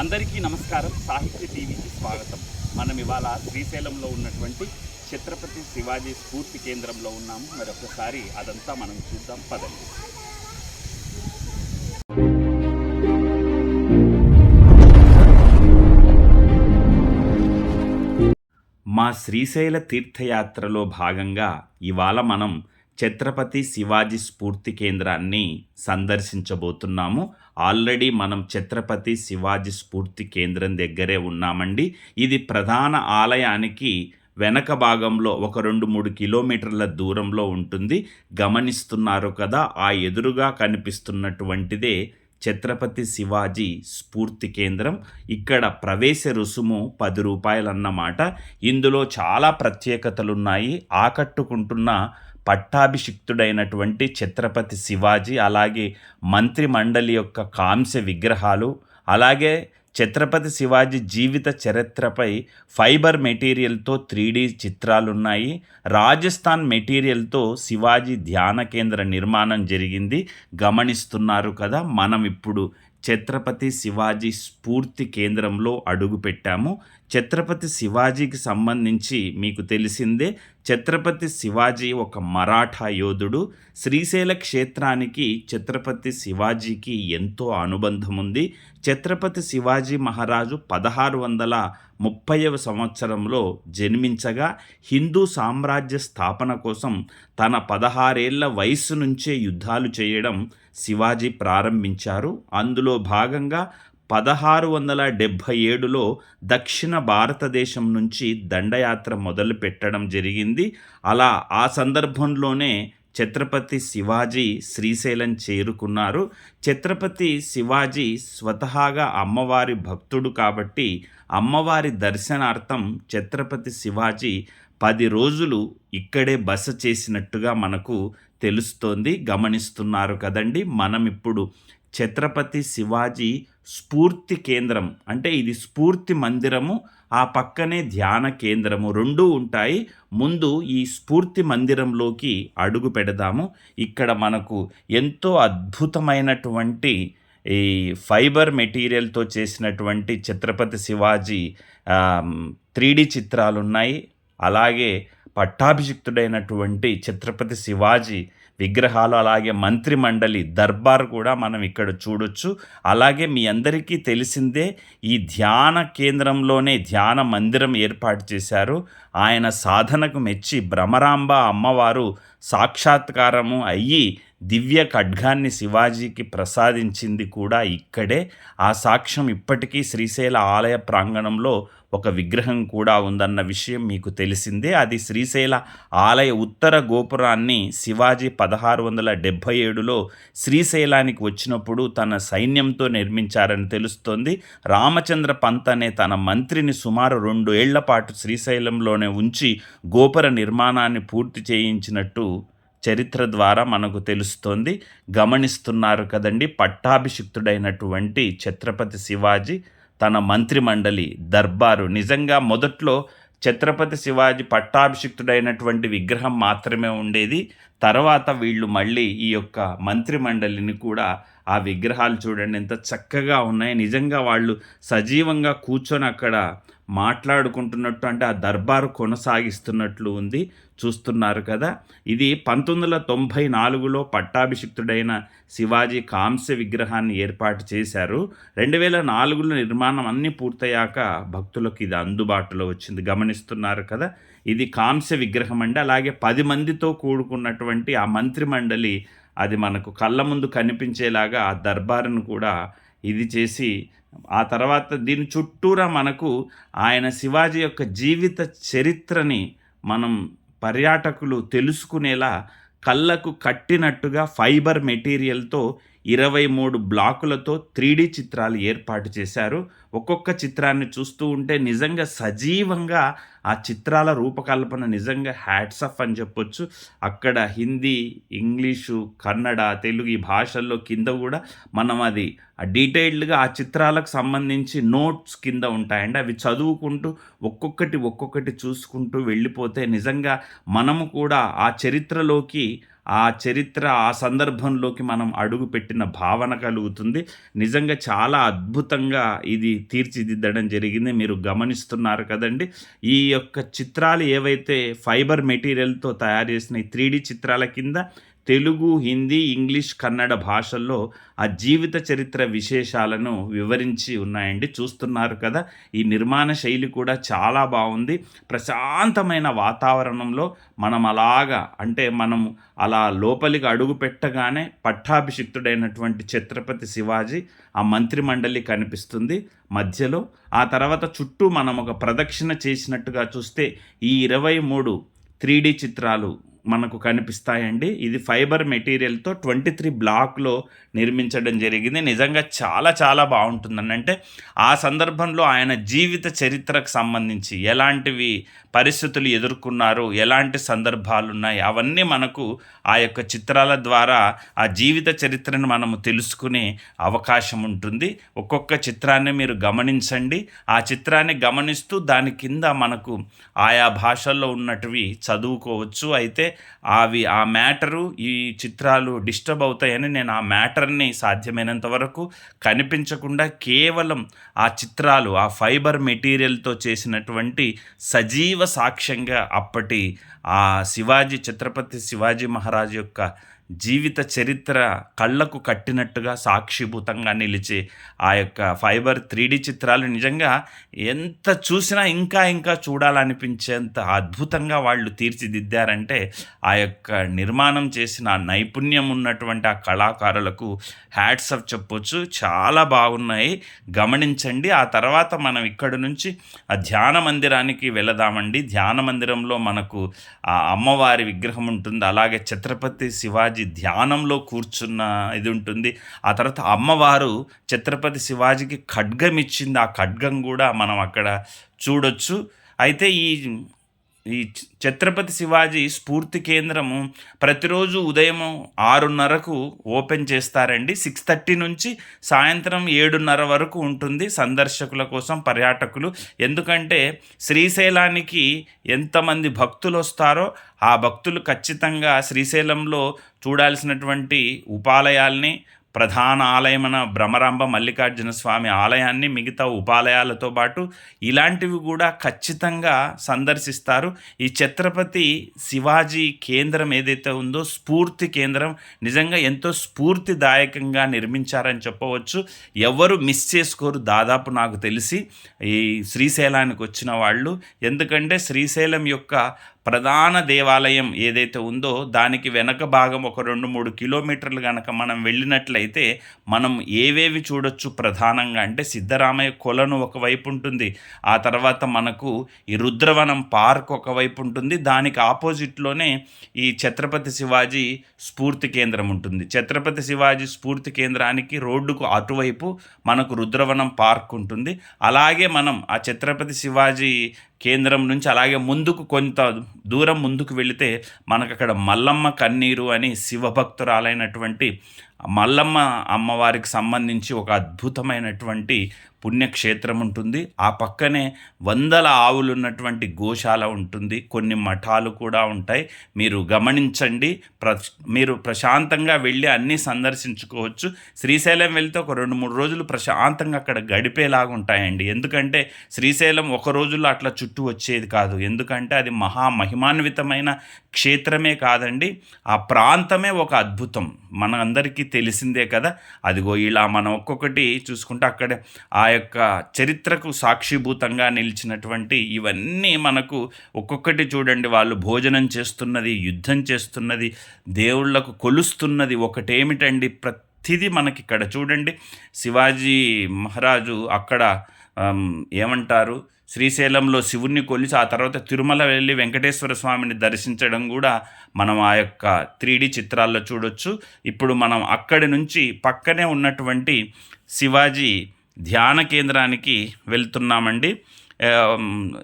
అందరికీ నమస్కారం. సాహిత్య టీవీకి స్వాగతం. మనం ఇవాళ శ్రీశైలంలో ఉన్నటువంటి ఛత్రపతి శివాజీ స్ఫూర్తి కేంద్రంలో ఉన్నాము. మరొకసారి అదంతా మనం చూద్దాం. పదండి. మా శ్రీశైల తీర్థయాత్రలో భాగంగా ఇవాళ మనం ఛత్రపతి శివాజీ స్ఫూర్తి కేంద్రాన్ని సందర్శించబోతున్నాము. ఆల్రెడీ మనం ఛత్రపతి శివాజీ స్ఫూర్తి కేంద్రం దగ్గరే ఉన్నామండి. ఇది ప్రధాన ఆలయానికి వెనక భాగంలో ఒక రెండు మూడు కిలోమీటర్ల దూరంలో ఉంటుంది. గమనిస్తున్నారు కదా ఆ ఎదురుగా కనిపిస్తున్నటువంటిదే ఛత్రపతి శివాజీ స్ఫూర్తి కేంద్రం. ఇక్కడ ప్రవేశ రుసుము పది రూపాయలన్నమాట. ఇందులో చాలా ప్రత్యేకతలు ఉన్నాయి ఆకట్టుకుంటున్న పట్టాభిషిక్తుడైనటువంటి ఛత్రపతి శివాజీ అలాగే మంత్రి మండలి యొక్క కాంస్య విగ్రహాలు అలాగే ఛత్రపతి శివాజీ జీవిత చరిత్రపై ఫైబర్ మెటీరియల్తో త్రీ డి చిత్రాలున్నాయి. రాజస్థాన్ మెటీరియల్తో శివాజీ ధ్యాన కేంద్ర నిర్మాణం జరిగింది. గమనిస్తున్నారు కదా మనం ఇప్పుడు ఛత్రపతి శివాజీ స్ఫూర్తి కేంద్రంలో అడుగుపెట్టాము. ఛత్రపతి శివాజీకి సంబంధించి మీకు తెలిసిందే ఛత్రపతి శివాజీ ఒక మరాఠా యోధుడు. శ్రీశైల క్షేత్రానికి ఛత్రపతి శివాజీకి ఎంతో అనుబంధం ఉంది ఛత్రపతి శివాజీ మహారాజు పదహారు వందల ముప్పైవ సంవత్సరంలో జన్మించగా హిందూ సామ్రాజ్య స్థాపన కోసం తన పదహారేళ్ళ వయస్సు నుంచే యుద్ధాలు చేయడం శివాజీ ప్రారంభించారు. అందులో భాగంగా పదహారు వందల డెబ్భై ఏడులో దక్షిణ భారతదేశం నుంచి దండయాత్ర మొదలు పెట్టడం జరిగింది. అలా ఆ సందర్భంలోనే ఛత్రపతి శివాజీ శ్రీశైలం చేరుకున్నారు. ఛత్రపతి శివాజీ స్వతహాగా అమ్మవారి భక్తుడు కాబట్టి అమ్మవారి దర్శనార్థం ఛత్రపతి శివాజీ పది రోజులు ఇక్కడే బస చేసినట్టుగా మనకు తెలుస్తోంది గమనిస్తున్నారు కదండి. మనం ఇప్పుడు ఛత్రపతి శివాజీ స్ఫూర్తి కేంద్రం అంటే ఇది స్ఫూర్తి మందిరము ఆ పక్కనే ధ్యాన కేంద్రము రెండూ ఉంటాయి. ముందు ఈ స్ఫూర్తి మందిరంలోకి అడుగు పెడదాము. ఇక్కడ మనకు ఎంతో అద్భుతమైనటువంటి ఈ ఫైబర్ మెటీరియల్తో చేసినటువంటి ఛత్రపతి శివాజీ త్రీ డి చిత్రాలు ఉన్నాయి అలాగే పట్టాభిషిక్తుడైనటువంటి ఛత్రపతి శివాజీ విగ్రహాలు అలాగే మంత్రి మండలి దర్బార్ కూడా మనం ఇక్కడ చూడొచ్చు. అలాగే మీ అందరికీ తెలిసిందే ఈ ధ్యాన కేంద్రంలోనే ధ్యాన మందిరం ఏర్పాటు చేశారు. ఆయన సాధనకు మెచ్చి భ్రమరాంబ అమ్మవారు సాక్షాత్కారము అయ్యి దివ్య ఖడ్గాన్ని శివాజీకి ప్రసాదించింది కూడా ఇక్కడే. ఆ సాక్ష్యం ఇప్పటికీ శ్రీశైల ఆలయ ప్రాంగణంలో ఒక విగ్రహం కూడా ఉందన్న విషయం మీకు తెలిసిందే. అది శ్రీశైల ఆలయ ఉత్తర గోపురాన్ని శివాజీ పదహారు వందల డెబ్భై ఏడులో శ్రీశైలానికి వచ్చినప్పుడు తన సైన్యంతో నిర్మించారని తెలుస్తోంది. రామచంద్ర పంత్ అనే తన మంత్రిని సుమారు రెండు ఏళ్ళ పాటు శ్రీశైలంలోనే ఉంచి గోపుర నిర్మాణాన్ని పూర్తి చేయించినట్టు చరిత్ర ద్వారా మనకు తెలుస్తోంది. గమనిస్తున్నారు కదండి పట్టాభిషిక్తుడైనటువంటి ఛత్రపతి శివాజీ తన మంత్రిమండలి దర్బారు. నిజంగా మొదట్లో ఛత్రపతి శివాజీ పట్టాభిషిక్తుడైనటువంటి విగ్రహం మాత్రమే ఉండేది. తర్వాత వీళ్ళు మళ్ళీ ఈ యొక్క మంత్రిమండలిని కూడా ఆ విగ్రహాలు చూడండి ఎంత చక్కగా ఉన్నాయి. నిజంగా వాళ్ళు సజీవంగా కూర్చొని అక్కడ మాట్లాడుకుంటున్నట్టు అంటే ఆ దర్బారు కొనసాగిస్తున్నట్లు ఉంది. చూస్తున్నారు కదా. ఇది పంతొమ్మిది వందల తొంభై నాలుగులో పట్టాభిషిక్తుడైన శివాజీ కాంస్య విగ్రహాన్ని ఏర్పాటు చేశారు. రెండు వేల నాలుగులో నిర్మాణం అన్నీ పూర్తయ్యాక భక్తులకు ఇది అందుబాటులో వచ్చింది. గమనిస్తున్నారు కదా. ఇది కాంస్య విగ్రహం అండి. అలాగే పది మందితో కూడుకున్నటువంటి ఆ మంత్రి మండలి అది మనకు కళ్ళ ముందు కనిపించేలాగా ఆ దర్బారును కూడా ఇది చేసి ఆ తర్వాత దీని చుట్టూరా మనకు ఆయన శివాజీ యొక్క జీవిత చరిత్రని మనం పర్యాటకులు తెలుసుకునేలా కళ్ళకు కట్టినట్టుగా ఫైబర్ మెటీరియల్తో ఇరవై మూడు బ్లాకులతో త్రీడీ చిత్రాలు ఏర్పాటు చేశారు. ఒక్కొక్క చిత్రాన్ని చూస్తూ ఉంటే నిజంగా సజీవంగా ఆ చిత్రాల రూపకల్పన నిజంగా హ్యాట్స్ ఆఫ్ అని చెప్పొచ్చు. అక్కడ హిందీ ఇంగ్లీషు కన్నడ తెలుగు ఈ భాషల్లో కింద కూడా మనం అది డీటెయిల్డ్గా ఆ చిత్రాలకు సంబంధించి నోట్స్ కింద ఉంటాయండి. అవి చదువుకుంటూ ఒక్కొక్కటి ఒక్కొక్కటి చూసుకుంటూ వెళ్ళిపోతే నిజంగా మనము కూడా ఆ చరిత్రలోకి ఆ చరిత్ర ఆ సందర్భంలోకి మనం అడుగు పెట్టిన భావన కలుగుతుంది. నిజంగా చాలా అద్భుతంగా ఇది తీర్చిదిద్దడం జరిగింది. మీరు గమనిస్తున్నారు కదండి. ఈ యొక్క చిత్రాలు ఏవైతే ఫైబర్ మెటీరియల్తో తయారు చేసిన ఈ త్రీ చిత్రాల కింద తెలుగు హిందీ ఇంగ్లీష్ కన్నడ భాషల్లో ఆ జీవిత చరిత్ర విశేషాలను వివరించి ఉన్నాయండి. చూస్తున్నారు కదా ఈ నిర్మాణ శైలి కూడా చాలా బాగుంది. ప్రశాంతమైన వాతావరణంలో మనం అలాగా అంటే మనం అలా లోపలికి అడుగు పెట్టగానే పట్టాభిషిక్తుడైనటువంటి ఛత్రపతి శివాజీ ఆ మంత్రి మండలి కనిపిస్తుంది మధ్యలో. ఆ తర్వాత చుట్టూ మనం ఒక ప్రదక్షిణ చేసినట్టుగా చూస్తే ఈ ఇరవై మూడు త్రీ చిత్రాలు మనకు కనిపిస్తాయండి. ఇది ఫైబర్ మెటీరియల్తో ట్వంటీ త్రీ బ్లాక్లో నిర్మించడం జరిగింది. నిజంగా చాలా చాలా బాగుంటుందండి. అంటే ఆ సందర్భంలో ఆయన జీవిత చరిత్రకు సంబంధించి ఎలాంటివి పరిస్థితులు ఎదుర్కొన్నారు ఎలాంటి సందర్భాలు ఉన్నాయి అవన్నీ మనకు ఆ యొక్క చిత్రాల ద్వారా ఆ జీవిత చరిత్రను మనము తెలుసుకునే అవకాశం ఉంటుంది. ఒక్కొక్క చిత్రాన్ని మీరు గమనించండి. ఆ చిత్రాన్ని గమనిస్తూ దాని కింద మనకు ఆయా భాషల్లో ఉన్నటివి చదువుకోవచ్చు. అయితే అవి ఆ మ్యాటరు ఈ చిత్రాలు డిస్టర్బ్ అవుతాయని నేను ఆ మ్యాటర్ని సాధ్యమైనంత వరకు కనిపించకుండా కేవలం ఆ చిత్రాలు ఆ ఫైబర్ మెటీరియల్తో చేసినటువంటి సజీవ సాక్ష్యంగా అప్పటి ఆ శివాజీ ఛత్రపతి శివాజీ మహారాజ్ యొక్క జీవిత చరిత్ర కళ్ళకు కట్టినట్టుగా సాక్షిభూతంగా నిలిచే ఆ యొక్క ఫైబర్ త్రీడీ చిత్రాలు నిజంగా ఎంత చూసినా ఇంకా ఇంకా చూడాలనిపించేంత అద్భుతంగా వాళ్ళు తీర్చిదిద్దారంటే ఆ యొక్క నిర్మాణం చేసిన నైపుణ్యం ఉన్నటువంటి ఆ కళాకారులకు హ్యాట్స్ ఆఫ్ చెప్పొచ్చు. చాలా బాగున్నాయి. గమనించండి. ఆ తర్వాత మనం ఇక్కడ నుంచి ఆ ధ్యాన మందిరానికి వెళదామండి. ధ్యాన మందిరంలో మనకు ఆ అమ్మవారి విగ్రహం ఉంటుంది. అలాగే ఛత్రపతి శివాజీ శివాజీ ధ్యానంలో కూర్చున్న ఇది ఉంటుంది. ఆ తర్వాత అమ్మవారు ఛత్రపతి శివాజీకి ఖడ్గం ఇచ్చింది ఆ ఖడ్గం కూడా మనం అక్కడ చూడొచ్చు. అయితే ఈ ఈ ఛత్రపతి శివాజీ స్ఫూర్తి కేంద్రము ప్రతిరోజు ఉదయం ఆరున్నరకు ఓపెన్ చేస్తారండి. సిక్స్ థర్టీ నుంచి సాయంత్రం ఏడున్నర వరకు ఉంటుంది సందర్శకుల కోసం పర్యాటకులు. ఎందుకంటే శ్రీశైలానికి ఎంతమంది భక్తులు వస్తారో ఆ భక్తులు ఖచ్చితంగా శ్రీశైలంలో చూడాల్సినటువంటి ఉపాలయాల్ని ప్రధాన ఆలయమైన భ్రమరాంబ మల్లికార్జున స్వామి ఆలయాన్ని మిగతా ఉపాలయాలతో పాటు ఇలాంటివి కూడా ఖచ్చితంగా సందర్శిస్తారు. ఈ ఛత్రపతి శివాజీ కేంద్రం ఏదైతే ఉందో స్ఫూర్తి కేంద్రం నిజంగా ఎంతో స్ఫూర్తిదాయకంగా నిర్మించారని చెప్పవచ్చు. ఎవరు మిస్ చేసుకోరు దాదాపు నాకు తెలిసి. ఈ శ్రీశైలానికి వచ్చిన వాళ్ళు. ఎందుకంటే శ్రీశైలం యొక్క ప్రధాన దేవాలయం ఏదైతే ఉందో దానికి వెనక భాగం ఒక రెండు మూడు కిలోమీటర్లు కనుక మనం వెళ్ళినట్లయితే మనం ఏవేవి చూడొచ్చు ప్రధానంగా అంటే సిద్ధరామయ్య కొలను ఒకవైపు ఉంటుంది ఆ తర్వాత మనకు ఈ రుద్రవనం పార్క్ ఒకవైపు ఉంటుంది దానికి ఆపోజిట్లోనే ఈ ఛత్రపతి శివాజీ స్ఫూర్తి కేంద్రం ఉంటుంది. ఛత్రపతి శివాజీ స్ఫూర్తి కేంద్రానికి రోడ్డుకు అటువైపు మనకు రుద్రవనం పార్క్ ఉంటుంది. అలాగే మనం ఆ ఛత్రపతి శివాజీ కేంద్రం నుంచి అలాగే ముందుకు కొంత దూరం ముందుకు వెళితే మనకు అక్కడ మల్లమ్మ కన్నీరు అని శివభక్తురాలైనటువంటి మల్లమ్మ అమ్మవారికి సంబంధించి ఒక అద్భుతమైనటువంటి పుణ్యక్షేత్రం ఉంటుంది. ఆ పక్కనే వందల ఆవులు ఉన్నటువంటి గోశాల ఉంటుంది. కొన్ని మఠాలు కూడా ఉంటాయి. మీరు గమనించండి. ప్ర మీరు ప్రశాంతంగా వెళ్ళి అన్నీ సందర్శించుకోవచ్చు. శ్రీశైలం వెళ్తే ఒక రెండు మూడు రోజులు ప్రశాంతంగా అక్కడ గడిపేలాగా ఉంటాయండి. ఎందుకంటే శ్రీశైలం ఒక రోజుల్లో అట్లా చుట్టూ వచ్చేది కాదు. ఎందుకంటే అది మహా మహిమాన్వితమైన క్షేత్రమే కాదండి. ఆ ప్రాంతమే ఒక అద్భుతం. మన అందరికీ తెలిసిందే కదా? అదిగో ఇలా మనం ఒక్కొక్కటి చూసుకుంటే అక్కడ ఆ యొక్క చరిత్రకు సాక్షిభూతంగా నిలిచినటువంటి ఇవన్నీ మనకు ఒక్కొక్కటి చూడండి. వాళ్ళు భోజనం చేస్తున్నది యుద్ధం చేస్తున్నది దేవుళ్ళకు కొలుస్తున్నది ఒకటేమిటండి? ప్రతిదీ మనకి ఇక్కడ చూడండి. శివాజీ మహారాజు అక్కడ ఏమంటారు? శ్రీశైలంలో శివుణ్ణి కొలిచి ఆ తర్వాత తిరుమల వెళ్ళి వెంకటేశ్వర స్వామిని దర్శించడం కూడా మనం ఆ యొక్క త్రీడీ చిత్రాల్లో చూడొచ్చు. ఇప్పుడు మనం అక్కడి నుంచి పక్కనే ఉన్నటువంటి శివాజీ ధ్యాన కేంద్రానికి వెళ్తున్నామండి.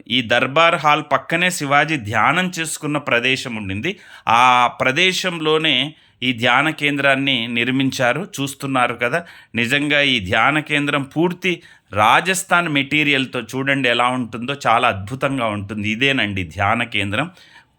ఈ దర్బార్ హాల్ పక్కనే శివాజీ ధ్యానం చేసుకున్న ప్రదేశం ఉండింది. ఆ ప్రదేశంలోనే ఈ ధ్యాన కేంద్రాన్ని నిర్మించారు చూస్తున్నారు కదా. నిజంగా ఈ ధ్యాన కేంద్రం పూర్తి రాజస్థాన్ మెటీరియల్తో చూడండి ఎలా ఉంటుందో చాలా అద్భుతంగా ఉంటుంది. ఇదేనండి ధ్యాన కేంద్రం.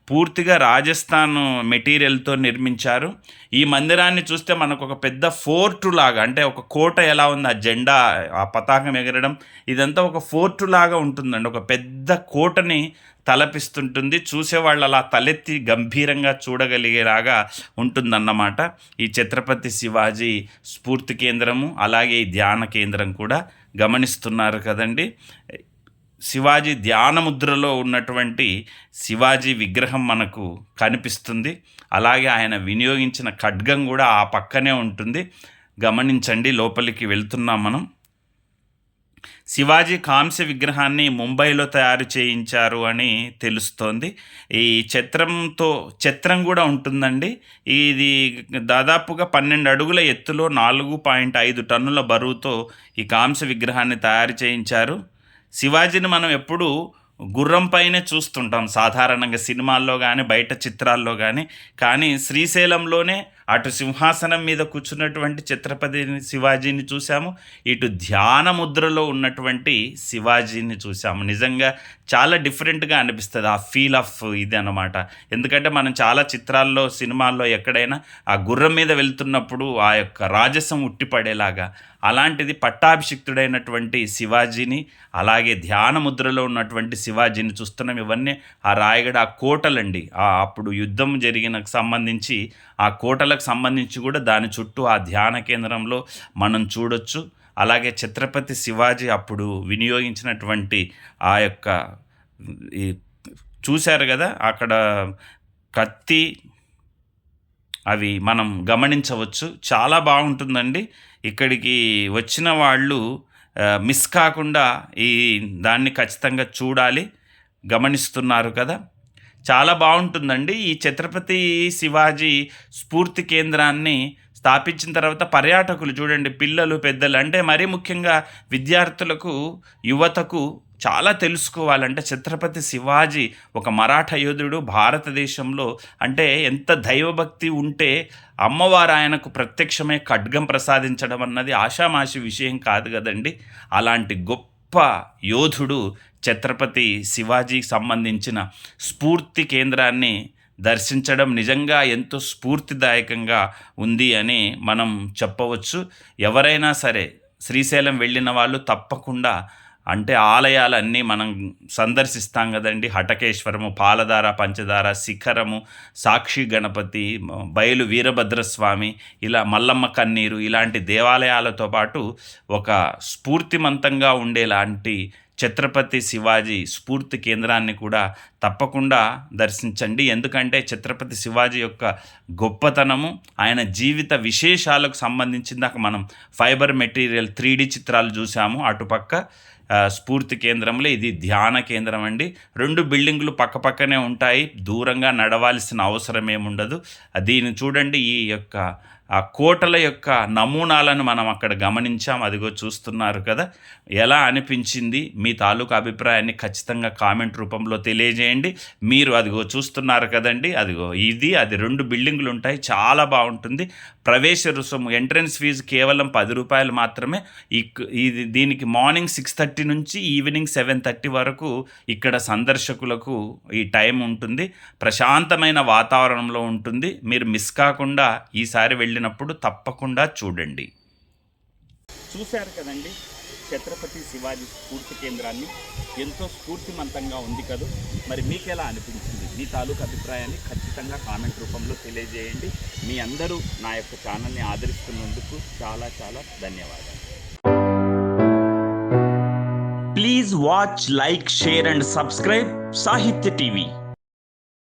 పూర్తిగా రాజస్థాన్ మెటీరియల్తో నిర్మించారు. ఈ మందిరాన్ని చూస్తే మనకు ఒక పెద్ద ఫోర్టు లాగా అంటే ఒక కోట ఎలా ఉంది ఆ జెండా ఆ పతాకం ఎగరడం ఇదంతా ఒక ఫోర్టు లాగా ఉంటుందండి. ఒక పెద్ద కోటని తలపిస్తుంటుంది. చూసేవాళ్ళు అలా తలెత్తి గంభీరంగా చూడగలిగేలాగా ఉంటుందన్నమాట. ఈ ఛత్రపతి శివాజీ స్ఫూర్తి కేంద్రము అలాగే ఈ ధ్యాన కేంద్రం కూడా గమనిస్తున్నారు కదండి. శివాజీ ధ్యానముద్రలో ఉన్నటువంటి శివాజీ విగ్రహం మనకు కనిపిస్తుంది. అలాగే ఆయన వినియోగించిన ఖడ్గం కూడా ఆ పక్కనే ఉంటుంది. గమనించండి లోపలికి వెళ్తున్నాం మనం. శివాజీ కాంస్య విగ్రహాన్ని ముంబైలో తయారు చేయించారు అని తెలుస్తోంది. ఈ చిత్రంతో చిత్రం కూడా ఉంటుందండి. ఇది దాదాపుగా పన్నెండు అడుగుల ఎత్తులో నాలుగు పాయింట్ ఐదు టన్నుల బరువుతో ఈ కాంస్య విగ్రహాన్ని తయారు చేయించారు. శివాజీని మనం ఎప్పుడూ గుర్రం పైనే చూస్తుంటాం. సాధారణంగా సినిమాల్లో కానీ బయట చిత్రాల్లో కానీ కానీ శ్రీశైలంలోనే అటు సింహాసనం మీద కూర్చున్నటువంటి ఛత్రపతి శివాజీని చూసాము ఇటు ధ్యాన ముద్రలో ఉన్నటువంటి శివాజీని చూసాము నిజంగా చాలా డిఫరెంట్గా అనిపిస్తుంది. ఆ ఫీల్ ఆఫ్ ఇది అనమాట ఎందుకంటే మనం చాలా చిత్రాల్లో సినిమాల్లో ఎక్కడైనా ఆ గుర్రం మీద వెళ్తున్నప్పుడు ఆ యొక్క రాజసం ఉట్టిపడేలాగా అలాంటిది పట్టాభిషిక్తుడైనటువంటి శివాజీని అలాగే ధ్యాన ముద్రలో ఉన్నటువంటి శివాజీని చూస్తున్నాం. ఇవన్నీ ఆ రాయగడ ఆ కోటలండి. ఆ అప్పుడు యుద్ధం జరిగిన సంబంధించి ఆ కోటలకు సంబంధించి కూడా దాని చుట్టూ ఆ ధ్యాన కేంద్రంలో మనం చూడొచ్చు. అలాగే ఛత్రపతి శివాజీ అప్పుడు వినియోగించినటువంటి ఆ యొక్క ఈ చూశారు కదా అక్కడ కత్తి అవి మనం గమనించవచ్చు. చాలా బాగుంటుందండి. ఇక్కడికి వచ్చిన వాళ్ళు మిస్ కాకుండా ఈ దాన్ని ఖచ్చితంగా చూడాలి గమనిస్తున్నారు కదా. చాలా బాగుంటుందండి. ఈ ఛత్రపతి శివాజీ స్ఫూర్తి కేంద్రాన్ని స్థాపించిన తర్వాత పర్యాటకులు చూడండి పిల్లలు పెద్దలు అంటే మరీ ముఖ్యంగా విద్యార్థులకు యువతకు చాలా తెలుసుకోవాలంటే ఛత్రపతి శివాజీ ఒక మరాఠ యోధుడు భారతదేశంలో అంటే ఎంత దైవభక్తి ఉంటే అమ్మవారు ఆయనకు ప్రత్యక్షమే ఖడ్గం ప్రసాదించడం అన్నది ఆషామాషి విషయం కాదు కదండి. అలాంటి గొప్ప యోధుడు ఛత్రపతి శివాజీకి సంబంధించిన స్ఫూర్తి కేంద్రాన్ని దర్శించడం నిజంగా ఎంతో స్ఫూర్తిదాయకంగా ఉంది అని మనం చెప్పవచ్చు. ఎవరైనా సరే శ్రీశైలం వెళ్ళిన వాళ్ళు తప్పకుండా అంటే ఆలయాలన్నీ మనం సందర్శిస్తాం కదండి. హటకేశ్వరము పాలధార పంచదార శిఖరము సాక్షి గణపతి బయలు వీరభద్రస్వామి ఇలా మల్లమ్మ కన్నీరు ఇలాంటి దేవాలయాలతో పాటు ఒక స్ఫూర్తిమంతంగా ఉండేలాంటి ఛత్రపతి శివాజీ స్ఫూర్తి కేంద్రాన్ని కూడా తప్పకుండా దర్శించండి. ఎందుకంటే ఛత్రపతి శివాజీ యొక్క గొప్పతనము ఆయన జీవిత విశేషాలకు సంబంధించిందాక మనం ఫైబర్ మెటీరియల్ త్రీ చిత్రాలు చూసాము అటుపక్క స్ఫూర్తి కేంద్రంలో ఇది ధ్యాన కేంద్రం అండి. రెండు బిల్డింగులు పక్కపక్కనే ఉంటాయి. దూరంగా నడవాల్సిన అవసరం ఏముండదు దీన్ని చూడండి ఈ యొక్క ఆ కోటల యొక్క నమూనాలను మనం అక్కడ గమనించాం. అదిగో చూస్తున్నారు కదా. ఎలా అనిపించింది? మీ తాలూకు అభిప్రాయాన్ని ఖచ్చితంగా కామెంట్ రూపంలో తెలియజేయండి. మీరు అదిగో చూస్తున్నారు కదండి. అదిగో ఇది అది రెండు బిల్డింగులు ఉంటాయి. చాలా బాగుంటుంది. ప్రవేశ రుసుము ఎంట్రన్స్ ఫీజు కేవలం పది రూపాయలు మాత్రమే. ఇది దీనికి మార్నింగ్ సిక్స్ థర్టీ నుంచి ఈవినింగ్ సెవెన్ థర్టీ వరకు ఇక్కడ సందర్శకులకు ఈ టైం ఉంటుంది. ప్రశాంతమైన వాతావరణంలో ఉంటుంది. మీరు మిస్ కాకుండా ఈసారి వెళ్ళి వెళ్ళినప్పుడు తప్పకుండా చూడండి. చూశారు కదండి? ఛత్రపతి శివాజీ స్ఫూర్తి కేంద్రాన్ని. ఎంతో స్ఫూర్తిమంతంగా ఉంది కదా. మరి మీకు ఎలా అనిపించింది? మీ తాలూకు అభిప్రాయాన్ని ఖచ్చితంగా కామెంట్ రూపంలో తెలియజేయండి. మీ అందరూ నా యొక్క ఛానల్ని ఆదరిస్తున్నందుకు చాలా చాలా ధన్యవాదాలు. Please watch like share and subscribe Sahitya TV